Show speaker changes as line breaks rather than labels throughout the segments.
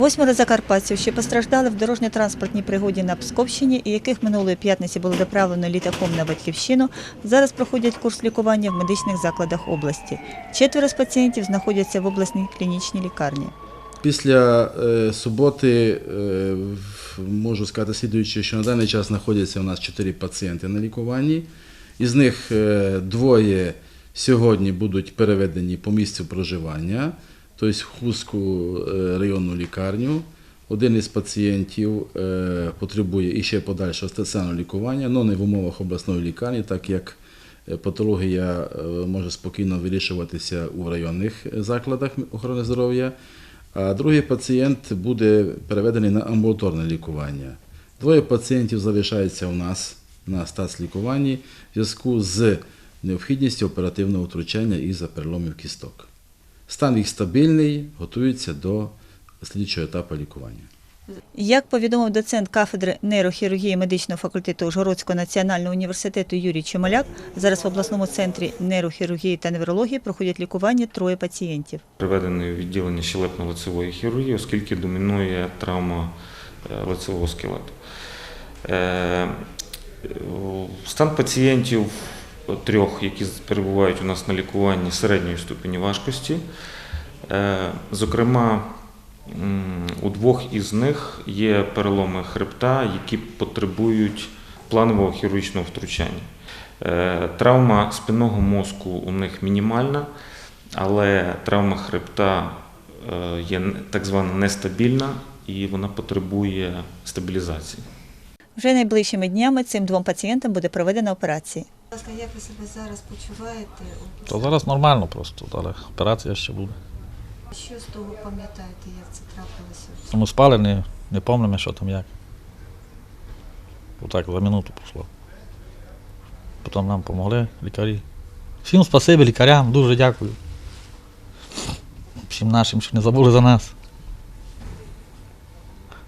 Восьмеро закарпатців, що постраждали в дорожньо-транспортній пригоді на Псковщині і яких минулої п'ятниці було доправлено літаком на батьківщину, зараз проходять курс лікування в медичних закладах області. Четверо з пацієнтів знаходяться в обласній клінічній лікарні.
Після е, суботи е, можу сказати слідуюче, що на даний час знаходяться у нас 4 пацієнти на лікуванні. Із них е, двоє сьогодні будуть переведені по місцю проживання, тобто в Хустську е, районну лікарню. Один із пацієнтів е, потребує іще подальшого стаціонарного лікування, але не в умовах обласної лікарні, так як е, патологія може спокійно вирішуватися у районних закладах охорони здоров'я. А другий пацієнт буде переведений на амбулаторне лікування. Двоє пацієнтів залишаються у нас на стацлікуванні в зв'язку з необхідністю оперативного втручання із-за переломів кісток. Стан їх стабільний, готуються до слідчого етапу лікування.
Як повідомив доцент кафедри нейрохірургії медичного факультету Ужгородського національного університету Юрій Чемоляк, зараз в обласному центрі нейрохірургії та неврології проходять лікування троє пацієнтів.
Приведений у відділення щелепно-лицевої хірургії, оскільки домінує травма е, лицевого скелету. Е, Стан пацієнтів трьох, які перебувають у нас на лікуванні середньої ступені важкості. Е, Зокрема, у двох із них є переломи хребта, які потребують планового хірургічного втручання. Е, Травма спинного мозку у них мінімальна, але травма хребта е, є так звана нестабільна і вона потребує стабілізації.
Вже найближчими днями цим двом пацієнтам буде проведена операція.
Як ви себе зараз почуваєте?
То зараз нормально просто, але операція ще буде.
Що з того пам'ятаєте, як це трапилося?
Ми спали, не, не пам'ятаємо, що там як. Отак за минуту пішло. Потім нам допомогли лікарі. Всім спасибі лікарям, дуже дякую. Всім нашим, що не забули за нас.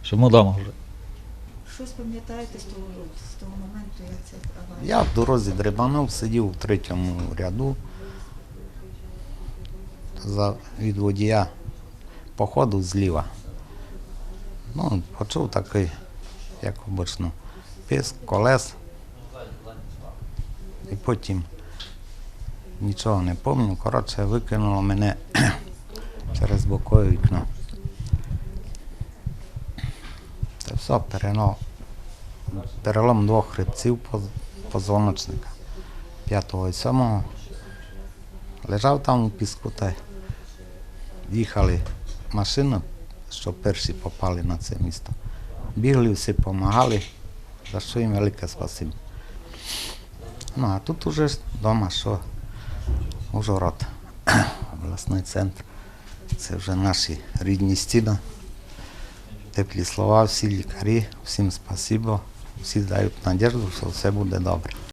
Що ми вдома вже.
Щось пам'ятаєте з того, з того моменту, як це аварія?
Я в дорозі дрибанув, сидів у третьому ряду. За, від водія походу зліва. Ну, почув такий, як обично, писк, колес. І потім нічого не пам'ятаю. Коротше, викинуло мене через бокове вікно. Це все перелом, перелом двох хребців поз- позвоночника. П'ятого і сьомого. Лежав там у піску та їхали машину, що перші попали на це місто. Бігли, всі допомагали, за що їм велике спасибі. Ну а тут уже вдома, що Ужгород, обласний центр. Це вже наші рідні стіни. Теплі слова, всі лікарі, всім спасибо. Всі дають надіжду, що все буде добре.